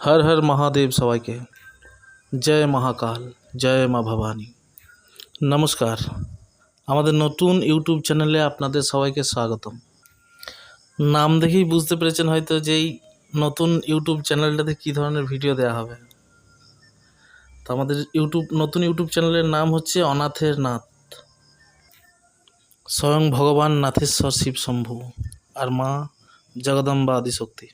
হর হর মহাদেব সবাইকে জয় মহাকাল জয় মা ভবানী নমস্কার আমাদের নতুন ইউটিউব চ্যানেলে আপনাদের সবাইকে স্বাগতম। নাম দেখেই বুঝতে পেরেছেন হয়তো যে এই নতুন ইউটিউব চ্যানেলটাতে কী ধরনের ভিডিও দেওয়া হবে। তো আমাদের ইউটিউব নতুন ইউটিউব চ্যানেলের নাম হচ্ছে অনাথের নাথ স্বয়ং ভগবান নাথেশ্বর শিব শম্ভু। আর মা জগদম্বা আদিশক্তি।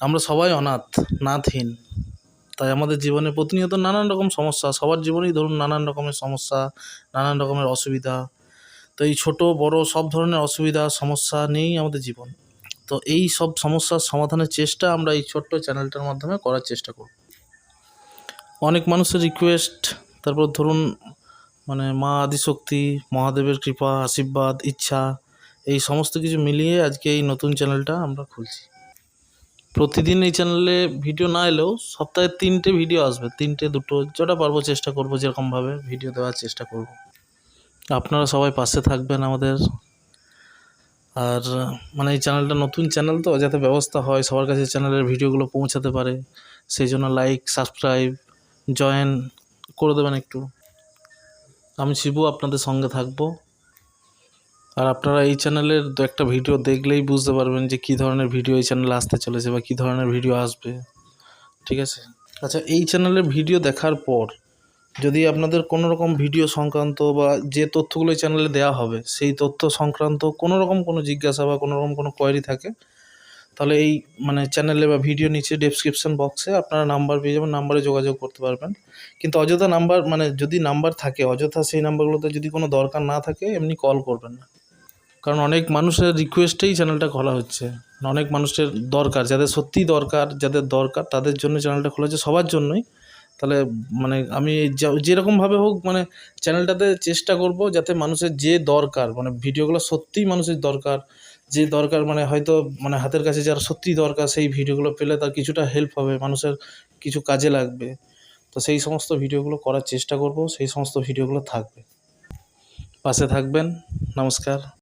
আমরা সবাই অনাথ, নাথহীন। তাই আমাদের জীবনে প্রতিনিয়ত নানান রকম সমস্যা, সবার জীবনেই ধরুন নানান রকমের সমস্যা, নানান রকমের অসুবিধা। তো এই ছোটো, বড় সব ধরনের অসুবিধা, সমস্যা নিয়েই আমাদের জীবন। তো এই সব সমস্যার সমাধানের চেষ্টা আমরা এই ছোট্ট চ্যানেলটার মাধ্যমে করার চেষ্টা করব। অনেক মানুষের রিকোয়েস্ট তারপর ধরুন মানে মা আদিশক্তি, মহাদেবের কৃপা, আশীর্বাদ, ইচ্ছা, এই সমস্ত কিছু মিলিয়ে আজকে এই নতুন চ্যানেলটা আমরা খুলছি। প্রতিদিন এই চ্যানেলে ভিডিও না এলেও সপ্তাহে তিনটে ভিডিও আসবে। তিনটে, দুটো, যেটা পারব চেষ্টা করব, যেরকমভাবে ভিডিও দেওয়ার চেষ্টা করব। আপনারা সবাই পাশে থাকবেন আমাদের। আর মানে এই চ্যানেলটা নতুন চ্যানেল তো, যাতে ব্যবস্থা হয়, সবার কাছে চ্যানেলের ভিডিওগুলো পৌঁছাতে পারে। সেই জন্য লাইক সাবস্ক্রাইব জয়েন করে দেবেন একটু। আমি শিবু, আপনাদের সঙ্গে থাকব। আর আপনারা এই চ্যানেলের দু একটা ভিডিও দেখলেই বুঝতে পারবেন যে কী ধরনের ভিডিও এই চ্যানেলে আসতে চলেছে বা কী ধরনের ভিডিও আসবে। ঠিক আছে? আচ্ছা এই চ্যানেলের ভিডিও দেখার পর যদি আপনাদের কোনো রকম ভিডিও সংক্রান্ত বা যে তথ্যগুলো এই চ্যানেলে দেওয়া হবে, সেই তথ্য সংক্রান্ত কোনো রকম কোনো জিজ্ঞাসা বা কোনো রকম কোনো কোয়ারি থাকে, তাহলে এই মানে চ্যানেলে বা ভিডিও নিচে ডেসক্রিপশন বক্সে আপনারা নাম্বার পেয়ে যাবেন নাম্বারে যোগাযোগ করতে পারবেন। কিন্তু অযথা নাম্বার মানে যদি নাম্বার থাকে, অযথা সেই নাম্বারগুলোতে যদি কোনো দরকার না থাকে, এমনি কল করবেন না। কারণ অনেক মানুষের রিকোয়েস্টেই চ্যানেলটা খোলা হচ্ছে। অনেক মানুষের দরকার, যাদের সত্যিই দরকার, যাদের দরকার, তাদের জন্য চ্যানেলটা খোলা হচ্ছে সবার জন্যই। তাহলে মানে আমি যেরকমভাবে হোক মানে চ্যানেলটাতে চেষ্টা করব যাতে মানুষের যে দরকার মানে ভিডিওগুলো সত্যিই মানুষের দরকার, যে দরকার মানে হয়তো মানে হাতের কাছে যারা সত্যিই দরকার, সেই ভিডিওগুলো পেলে তার কিছুটা হেল্প হবে, মানুষের কিছু কাজে লাগবে। তো সেই সমস্ত ভিডিওগুলো করার চেষ্টা করব, সেই সমস্ত ভিডিওগুলো থাকবে। পাশে থাকবেন, নমস্কার।